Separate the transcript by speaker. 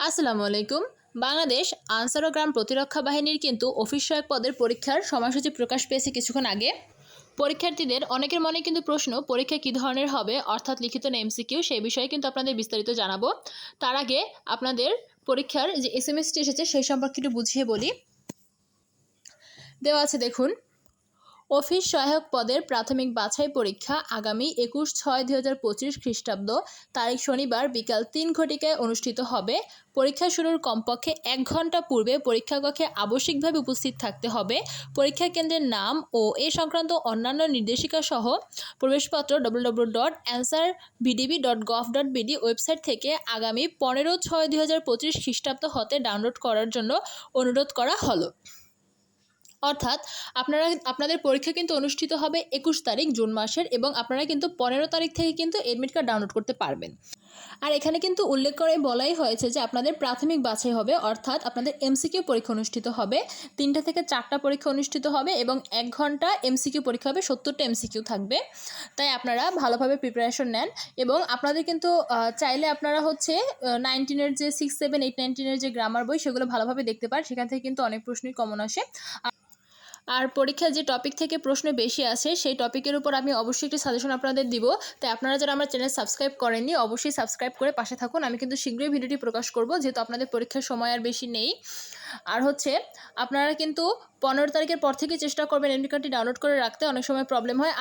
Speaker 1: আসসালামু আলাইকুম। বাংলাদেশ আনসার ও গ্রাম প্রতিরক্ষা বাহিনীর কিন্তু অফিস সহায়ক পদের পরীক্ষার সময়সূচি প্রকাশ পেয়েছে কিছুক্ষণ আগে। পরীক্ষার্থীদের অনেকের মনে কিন্তু প্রশ্ন, পরীক্ষা কী ধরনের হবে? অর্থাৎ লিখিত না এমসিকিউ সেই বিষয়ে কিন্তু আপনাদের বিস্তারিত জানাব। তার আগে আপনাদের পরীক্ষার যে এস এম এসটি এসেছে, সেই সম্পর্কে একটু বুঝিয়ে বলি। দেওয়া আছে দেখুন অফিস সহায়ক পদের প্রাথমিক বাছাই পরীক্ষা আগামী একুশ ছয় দুই হাজার পঁচিশ খ্রিস্টাব্দ। তারিখ শনিবার বিকাল তিন ঘটিকায় অনুষ্ঠিত হবে। পরীক্ষা শুরুর কমপক্ষে এক ঘণ্টা পূর্বে পরীক্ষা কক্ষে আবশ্যিকভাবে উপস্থিত থাকতে হবে। পরীক্ষা কেন্দ্রের নাম ও এ সংক্রান্ত অন্যান্য নির্দেশিকা সহ প্রবেশপত্র W W dot Ansar VDP dot gov dot BD website থেকে আগামী পনেরো ছয় দুই হাজার পঁচিশ খ্রিস্টাব্দ হতে ডাউনলোড করার জন্য অনুরোধ করা হলো। অর্থাৎ আপনারা, আপনাদের পরীক্ষা কিন্তু অনুষ্ঠিত হবে একুশ তারিখ জুন মাসের এবং আপনারা কিন্তু পনেরো তারিখ থেকে কিন্তু এডমিট কার্ড ডাউনলোড করতে পারবেন। আর এখানে কিন্তু উল্লেখ করে বলাই হয়েছে যে আপনাদের প্রাথমিক বাছাই হবে, অর্থাৎ আপনাদের এমসিকিউ পরীক্ষা অনুষ্ঠিত হবে, তিনটা থেকে চারটা পরীক্ষা অনুষ্ঠিত হবে এবং এক ঘণ্টা এমসিকিউ পরীক্ষা হবে, সত্তরটা এমসিকিউ থাকবে। তাই আপনারা ভালোভাবে প্রিপারেশন নেন এবং আপনাদের কিন্তু চাইলে আপনারা হচ্ছে নাইনটিনের যে সিক্স সেভেন এইট নাইনটিনের যে গ্রামার বই সেগুলো ভালোভাবে দেখতে পারেন। সেখান থেকে কিন্তু অনেক প্রশ্নই কমন আসে। আর পরীক্ষার যে টপিক থেকে প্রশ্ন বেশি আসে, সেই টপিকের উপর আমি অবশ্যই একটি সাজেশন আপনাদের দিব। তাই আপনারা যারা আমার চ্যানেল সাবস্ক্রাইব করেননি, অবশ্যই সাবস্ক্রাইব করে পাশে থাকুন। আমি কিন্তু শীঘ্রই ভিডিওটি প্রকাশ করব, যেহেতু আপনাদের পরীক্ষার সময় আর বেশি নেই। আর হচ্ছে, আপনারা কিন্তু পনেরো তারিখের পর থেকে চেষ্টা করবেন এমনি কার্ডটি ডাউনলোড করে রাখতে। অনেক সময় প্রবলেম হয়।